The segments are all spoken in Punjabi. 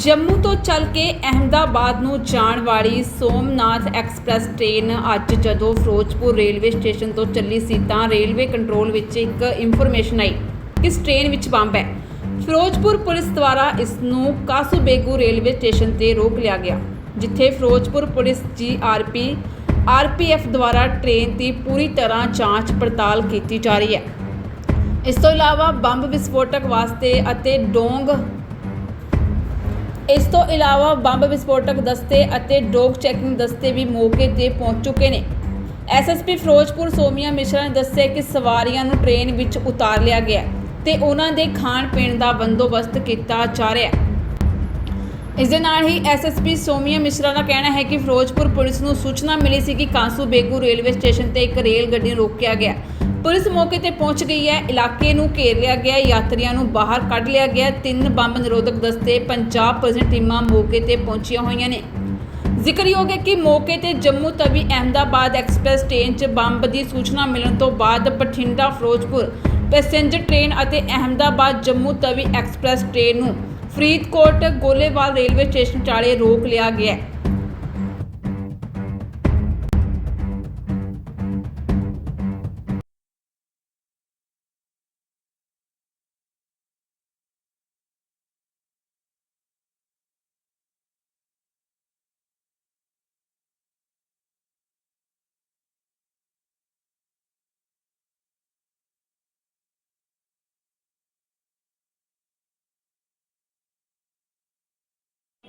ਜੰਮੂ ਤੋਂ ਚੱਲ ਕੇ ਅਹਿਮਦਾਬਾਦ ਨੂੰ ਜਾਣ ਵਾਲੀ ਸੋਮਨਾਥ ਐਕਸਪ੍ਰੈਸ ਟ੍ਰੇਨ ਅੱਜ ਜਦੋਂ ਫਿਰੋਜ਼ਪੁਰ ਰੇਲਵੇ ਸਟੇਸ਼ਨ ਤੋਂ ਚੱਲੀ ਸੀ ਤਾਂ ਰੇਲਵੇ ਕੰਟਰੋਲ ਵਿੱਚ ਇੱਕ ਇਨਫੋਰਮੇਸ਼ਨ ਆਈ ਕਿ ਇਸ ਟ੍ਰੇਨ ਵਿੱਚ ਬੰਬ ਹੈ। ਫਿਰੋਜ਼ਪੁਰ ਪੁਲਿਸ ਦੁਆਰਾ ਇਸ ਨੂੰ ਕਾਸੂਬੇਗੂ ਰੇਲਵੇ ਸਟੇਸ਼ਨ ਤੇ ਰੋਕ ਲਿਆ ਗਿਆ, ਜਿੱਥੇ ਫਿਰੋਜ਼ਪੁਰ ਪੁਲਿਸ ਜੀਆਰਪੀ, ਆਰਪੀਐਫ ਦੁਆਰਾ ਟ੍ਰੇਨ ਦੀ ਪੂਰੀ ਤਰ੍ਹਾਂ ਜਾਂਚ ਪੜਤਾਲ ਕੀਤੀ ਜਾ ਰਹੀ ਹੈ। ਇਸ ਤੋਂ ਇਲਾਵਾ ਬੰਬ ਵਿਸਫੋਟਕ ਵਾਸਤੇ ਅਤੇ ਡੋਂਗ ਇਸ ਤੋਂ ਇਲਾਵਾ ਬੰਬ ਵਿਸਫੋਟਕ ਦਸਤੇ ਅਤੇ ਡੋਗ ਚੈਕਿੰਗ ਦਸਤੇ ਵੀ ਮੌਕੇ ਤੇ ਪਹੁੰਚ ਚੁੱਕੇ ਨੇ। ਐਸਐਸਪੀ ਫਿਰੋਜ਼ਪੁਰ ਸੋਮੀਆ ਮਿਸ਼ਰਾ ਨੇ ਦੱਸਿਆ ਕਿ ਸਵਾਰੀਆਂ ਨੂੰ ਟ੍ਰੇਨ ਵਿੱਚ ਉਤਾਰ ਲਿਆ ਗਿਆ ਹੈ ਤੇ ਉਹਨਾਂ ਦੇ ਖਾਣ ਪੀਣ ਦਾ ਬੰਦੋਬਸਤ ਕੀਤਾ ਜਾ ਰਿਹਾ ਹੈ। ਇਸ ਦੇ ਨਾਲ ਹੀ ਐਸਐਸਪੀ ਸੋਮੀਆ ਮਿਸ਼ਰਾ ਦਾ ਕਹਿਣਾ ਹੈ ਕਿ ਫਿਰੋਜ਼ਪੁਰ ਪੁਲਿਸ ਨੂੰ ਸੂਚਨਾ ਮਿਲੀ ਸੀ ਕਿ ਕਾਂਸੂ ਬੇਗੂ ਰੇਲਵੇ ਸਟੇਸ਼ਨ ਤੇ ਇੱਕ ਰੇਲ ਗੱਡੀ ਨੂੰ ਰੋਕਿਆ ਗਿਆ। ਪੁਲਿਸ ਮੌਕੇ ਤੇ ਪਹੁੰਚ ਗਈ ਹੈ। ਇਲਾਕੇ ਨੂੰ ਘੇਰ ਲਿਆ ਗਿਆ। ਹੈ, ਯਾਤਰੀਆਂ ਨੂੰ ਬਾਹਰ ਕੱਢ ਲਿਆ ਗਿਆ। ਹੈ। ਤਿੰਨ ਬੰਬ ਨਿਰੋਧਕ ਦਸਤੇ ਪੰਜਾਬ ਪੁਲਿਸ ਦੀਆਂ ਟੀਮਾਂ ਮੌਕੇ ਤੇ ਪਹੁੰਚੀਆਂ ਹੋਈਆਂ ਨੇ। ਜ਼ਿਕਰਯੋਗ ਹੈ ਕਿ ਮੌਕੇ ਤੇ ਜੰਮੂ ਤਵੀ ਅਹਿਮਦਾਬਾਦ ਐਕਸਪ੍ਰੈਸ ਟ੍ਰੇਨ 'ਚ ਬੰਬ ਦੀ ਸੂਚਨਾ ਮਿਲਣ ਤੋਂ ਬਾਅਦ ਬਠਿੰਡਾ ਫਿਰੋਜ਼ਪੁਰ ਪੈਸੇਂਜਰ ਟ੍ਰੇਨ ਅਤੇ ਅਹਿਮਦਾਬਾਦ ਜੰਮੂ ਤਵੀ ਐਕਸਪ੍ਰੈਸ ਟ੍ਰੇਨ ਨੂੰ ਫਰੀਦਕੋਟ ਗੋਲੇਵਾਲ ਰੇਲਵੇ ਸਟੇਸ਼ਨ ਚਾਲੇ ਰੋਕ ਲਿਆ ਗਿਆ ਹੈ।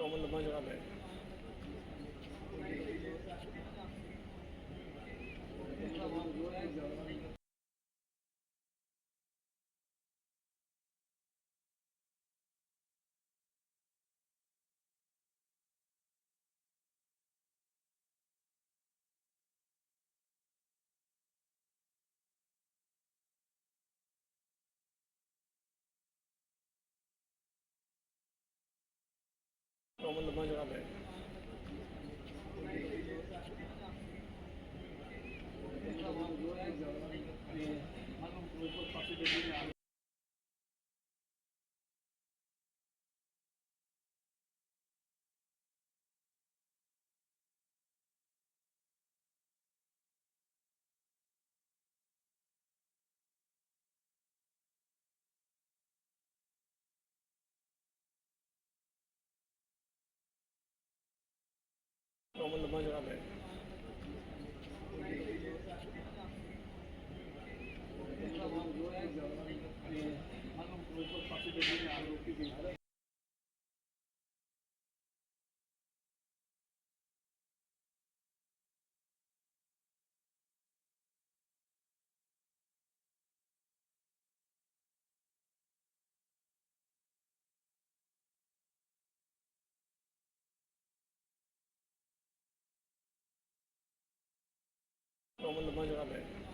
ਰੋਮਨ ਲੰਮਾ ਜਗ੍ਹਾ ਪੈ Mande um abraço. ਪੈ ਰੋਮਨ ਲੰਮਾ ਜਗ੍ਹਾ ਪੈ ਰੋਮਨ ਲੰਮਾ ਜਗ੍ਹਾ ਪੈ